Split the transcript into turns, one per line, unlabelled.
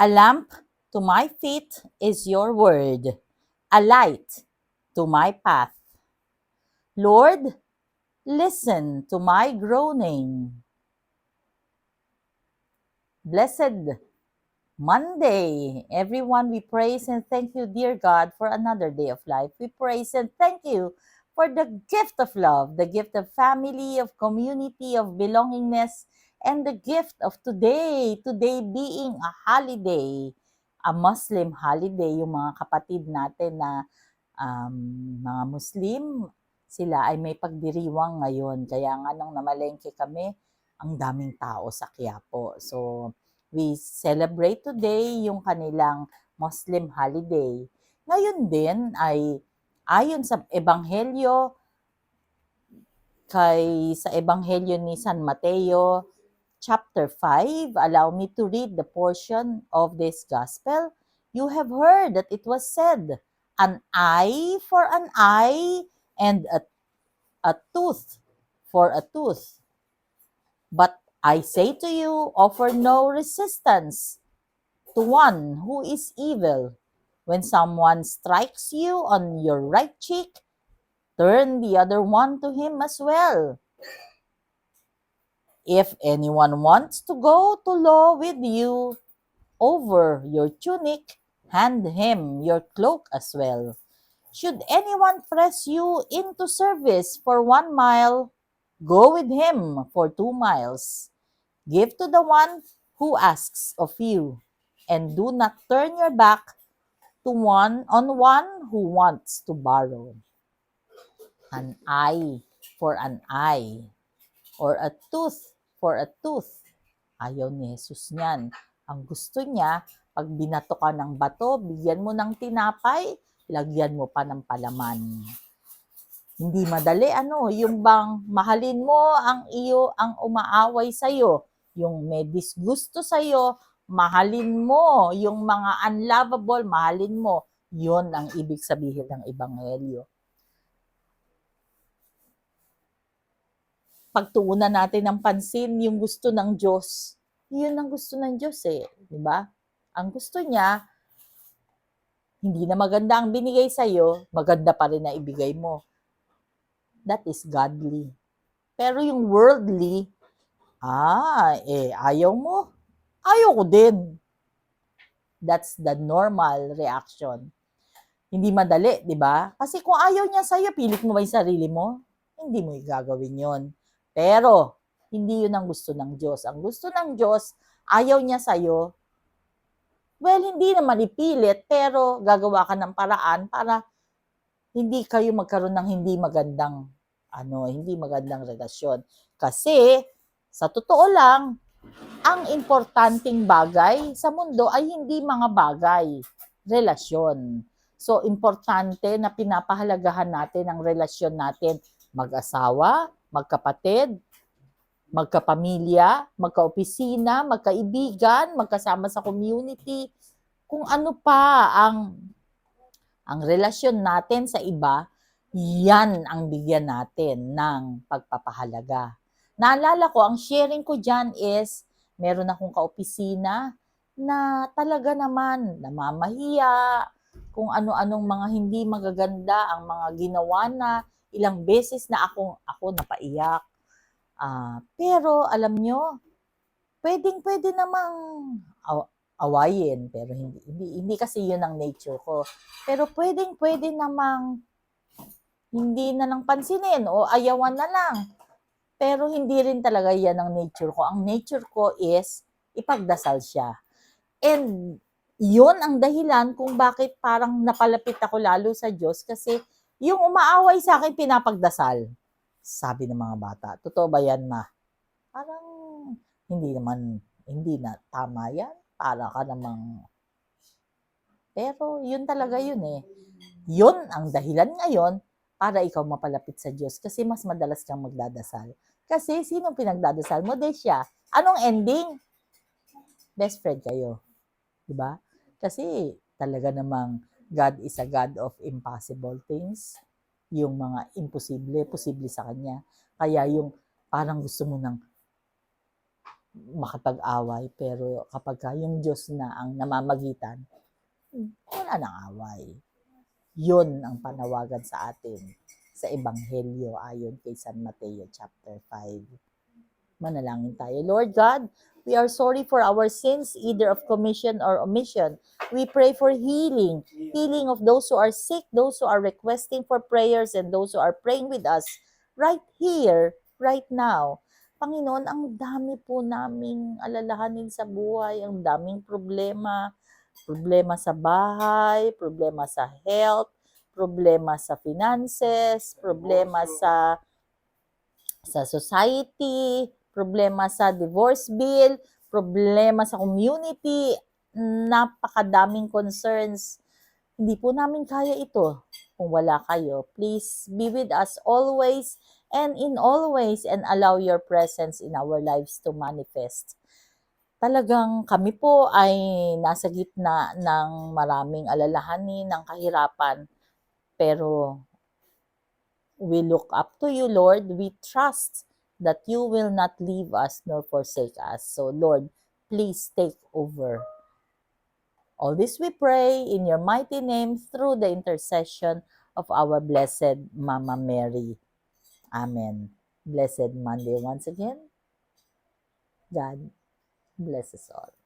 A lamp to my feet is your word, a light to my path. Lord, listen to my groaning. Blessed Monday. Everyone, we praise and thank you, dear God, for another day of life. We praise and thank you for the gift of love, the gift of family, of community, of belongingness, and the gift of today. Today being a holiday, a Muslim holiday, yung mga kapatid natin na um, mga Muslim, sila ay may pagdiriwang ngayon. Kaya nga nung namalengke kami, ang daming tao sa Quiapo. So, we celebrate today yung kanilang Muslim holiday. Ngayon din ay ayon sa ebanghelyo kay sa ebanghelyo ni San Mateo chapter 5, allow me to read the portion of this gospel. You have heard that it was said, an eye for an eye and a, a tooth for a tooth. But I say to you, offer no resistance to one who is evil. When someone strikes you on your right cheek, turn the other one to him as well. If anyone wants to go to law with you over your tunic, hand him your cloak as well. Should anyone press you into service for one mile, go with him for two miles. Give to the one who asks of you, and do not turn your back to one on one who wants to borrow. An eye for an eye, or a tooth for a tooth. Ayaw ni Jesus niyan. Ang gusto niya, pag binato ka ng bato, bigyan mo ng tinapay, lagyan mo pa ng palaman. Hindi madali, ano, yung bang mahalin mo ang iyo, ang umaaway sa'yo, yung may disgusto sa'yo, mahalin mo, yung mga unlovable, mahalin mo. Yun ang ibig sabihin ng Ebanghelyo. Pagtuunan natin ng pansin yung gusto ng Diyos. Yun ang gusto ng Diyos eh, di ba? Ang gusto niya, hindi na maganda ang binigay sa'yo, maganda pa rin na ibigay mo. That is godly. Pero yung worldly, ah, eh, ayaw mo, ayaw ko din. That's the normal reaction. Hindi madali, di ba? Kasi kung ayaw niya sa'yo, pilit mo ba yung sarili mo? Hindi mo gagawin yon. Pero, hindi yun ang gusto ng Diyos. Ang gusto ng Diyos, ayaw niya sa'yo, well, hindi naman ipilit, pero gagawa ka ng paraan para hindi kayo magkaroon ng hindi magandang ano, hindi magandang relasyon. Kasi sa totoo lang, ang importanteng bagay sa mundo ay hindi mga bagay, relasyon. So importante na pinapahalagahan natin ang relasyon natin mag-asawa, magkapatid, magkapamilya, magkaopisina, magkaibigan, magkasama sa community, kung ano pa ang ang relasyon natin sa iba, yan ang bigyan natin ng pagpapahalaga. Naalala ko, ang sharing ko dyan is, meron akong kaopisina na talaga naman namamahiya, kung ano-anong mga hindi magaganda ang mga ginawa na ilang beses na ako, ako napaiyak. Ah, pero alam nyo, pwedeng pwede namang aw- awayin, pero hindi, hindi, hindi kasi yun ang nature ko. Pero pwedeng pwede namang hindi na lang pansinin o ayawan na lang. Pero hindi rin talaga yan ang nature ko. Ang nature ko is ipagdasal siya. And yun ang dahilan kung bakit parang napalapit ako lalo sa Diyos kasi yung umaaway sa akin pinapagdasal. Sabi ng mga bata, totoo ba yan ma? Parang hindi naman, hindi na tama yan. Para ka namang... Pero yun talaga yun eh. Yun ang dahilan ngayon para ikaw mapalapit sa Diyos kasi mas madalas kang magdadasal. Kasi sinong pinagdadasal mo? De siya. Anong ending? Best friend kayo. 'Di ba? Kasi talaga namang God is a God of impossible things. Yung mga imposible, posible sa Kanya. Kaya yung parang gusto mo nang makapag-away. Pero kapag ka yung Diyos na ang namamagitan, wala nang away. Yun ang panawagan sa atin sa Ebanghelyo ayon kay San Mateo chapter 5. Manalangin tayo. Lord God, we are sorry for our sins, either of commission or omission. We pray for healing, healing of those who are sick, those who are requesting for prayers, and those who are praying with us right here, right now. Panginoon, ang dami po naming alalahanin sa buhay, ang daming problema, problema sa bahay, problema sa health, problema sa finances, problema sa sa society, problema sa divorce bill, problema sa community, napakadaming concerns. Hindi po namin kaya ito kung wala kayo. Please be with us always and in all ways and allow your presence in our lives to manifest. Talagang kami po ay nasa gitna ng maraming alalahanin, ng kahirapan. Pero we look up to you, Lord. We trust that you will not leave us nor forsake us. So, Lord, please take over. All this we pray in your mighty name through the intercession of our blessed Mama Mary. Amen. Blessed Monday once again. God bless us all.